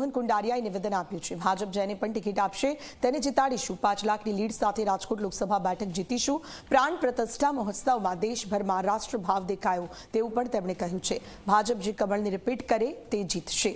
મોહન કુંડારિયાએ નિવેદન આપ્યું છે. ભાજપ જેને પણ ટિકિટ આપશે, તેને જીતાડીશું. પાંચ લાખની લીડ સાથે રાજકોટ લોકસભા બેઠક જીતીશું. પ્રાણ પ્રતિષ્ઠા મહોત્સવમાં દેશભરમાં રાષ્ટ્રભાવ દેખાયો, તેવું પણ તેમણે કહ્યું છે. ભાજપ જે કમળને રિપીટ કરે, તે જીતશે.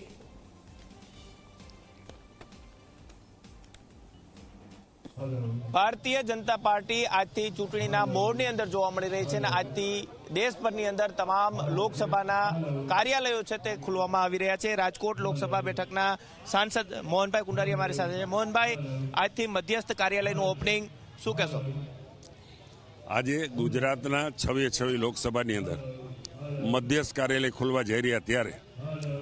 ભારતીય જનતા પાર્ટી આજથી ચૂંટણીના મોડની અંદર જોવા મળી રહી છે અને આજથી દેશભરની અંદર તમામ લોકસભાના કાર્યાલયો છે તે ખુલવામાં આવી રહ્યા છે. રાજકોટ લોકસભા બેઠકના સાંસદ મોહનભાઈ કુંડારી અમારી સાથે છે. મોહનભાઈ, આજથી મધ્યસ્થ કાર્યાલયનું ઓપનિંગ શું કહેશો? આજે ગુજરાતના છવ્વીસ છવી લોકસભાની અંદર મધ્યસ્થ કાર્યાલય ખોલવા જઈ રહ્યા ત્યારે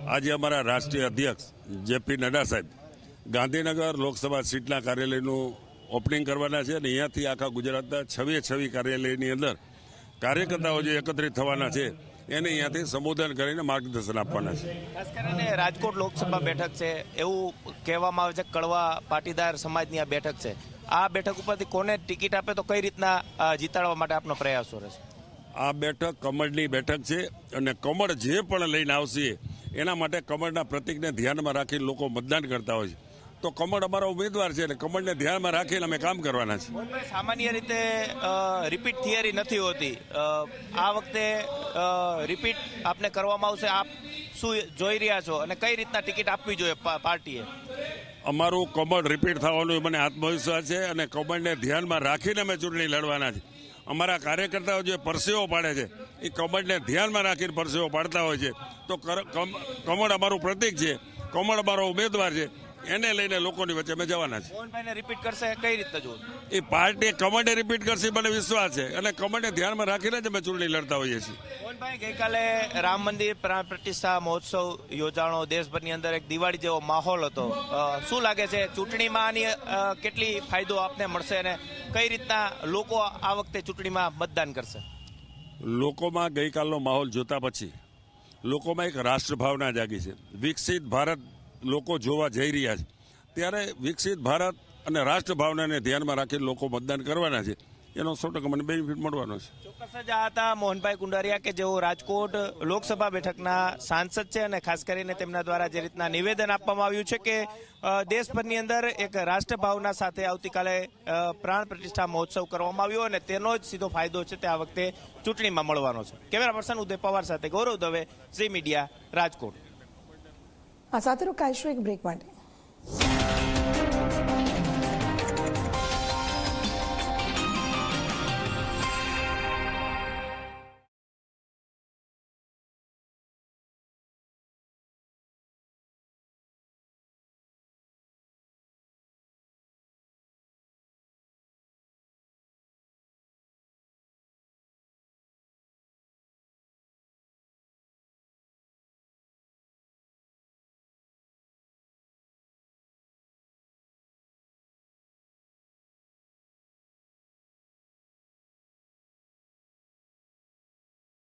આજે અમારા રાષ્ટ્રીય અધ્યક્ષ જેપી નડ્ડા સાહેબ ગાંધીનગર લોકસભા સીટના કાર્યાલયનું ઓપનિંગ કરવાના છે અને અહીંયાથી આખા ગુજરાતના છવે છવી કાર્યાલયની અંદર કાર્યકર્તાઓ જે એકત્રિત થવાના છે એને અહીંયાથી સંબોધન કરીને માર્ગદર્શન આપવાના છે. ખાસ કરીને રાજકોટ લોકસભા બેઠક છે એવું કહેવામાં આવે છે કડવા પાટીદાર સમાજની આ બેઠક છે. આ બેઠક ઉપરથી કોને ટિકિટ આપે તો કઈ રીતના જીતાડવા માટે આપનો પ્રયાસો રહેશે? આ બેઠક કમળની બેઠક છે અને કમળ જે પણ લઈને આવશે એના માટે કમળના પ્રતિકને ધ્યાનમાં રાખીને લોકો મતદાન કરતા હોય છે. તો કમળ અમારો ઉમેદવાર છે અને કમળને ધ્યાનમાં રાખીને અમે કામ કરવાના છે સામાન્ય રીતે રિપીટ થિયરી નથી હોતી. આ વખતે રિપીટ આપને કરવામાં આવશે આપ શું જોઈ રહ્યા છો અને કઈ રીતના ટિકિટ આપવી જોઈએ પાર્ટીએ? અમારું કમળ રિપીટ થવાનું મને આત્મવિશ્વાસ છે અને કમળને ધ્યાનમાં રાખીને અમે ચૂંટણી લડવાના છે અમારા કાર્યકર્તાઓ જે પરસેવો પાડે છે એ કમળને ધ્યાનમાં રાખીને પરસેવો પાડતા હોય છે. તો કમ- કમળ અમારું પ્રતિક છે. કમળ અમારો ઉમેદવાર છે. એને લઈને લોકોની વચ્ચે અમે જવાના છે મોહનભાઈને રિપીટ કરશે? કઈ રીતે જો એ પાર્ટી કમળને રિપીટ કરશે મને વિશ્વાસ છે. અને કમંડને ધ્યાનમાં રાખીને જ અમે ચૂંટણી લડતા હોઈએ છીએ. મોહનભાઈ ગઈકાલે રામ મંદિર પ્રાણ પ્રતિષ્ઠા મહોત્સવ યોજાણો દેશભરની અંદર એક દિવાળી જેવો માહોલ હતો. શું લાગે છે ચૂંટણીમાં આની કેટલી ફાયદો આપને મળશે અને કઈ રીતના લોકો આ વખતે ચૂંટણીમાં મતદાન કરશે? લોકોમાં ગઈકાલનો માહોલ જોતા પછી લોકોમાં એક રાષ્ટ્રભાવના જાગી છે. વિકસિત ભારત લોકો જોવા જઈ રહ્યા છે. ત્યારે વિકસિત ભારત અને રાષ્ટ્રભાવનાને ધ્યાનમાં રાખીને લોકો મતદાન કરવાના છે. એનો સો ટકા મને બેનિફિટ મળવાનો છે. ચોક્કસ જ આ હતા મોહનભાઈ કુંડારિયા કે જેઓ રાજકોટ લોકસભા બેઠકના સાંસદ છે અને ખાસ કરીને તેમના દ્વારા જે રીતના નિવેદન આપવામાં આવ્યું છે કે દેશભરની અંદર એક રાષ્ટ્રભાવના સાથે આવતીકાલે પ્રાણ પ્રતિષ્ઠા મહોત્સવ કરવામાં આવ્યો અને તેનો જ સીધો ફાયદો છે તે આ વખતે ચૂંટણીમાં મળવાનો છે. કેમેરા પર્સન ઉદય પવાર સાથે ગૌરવ દવે, ઝી મીડિયા, રાજકોટ. આ સાથે રોકાઈશું એક બ્રેક માટે.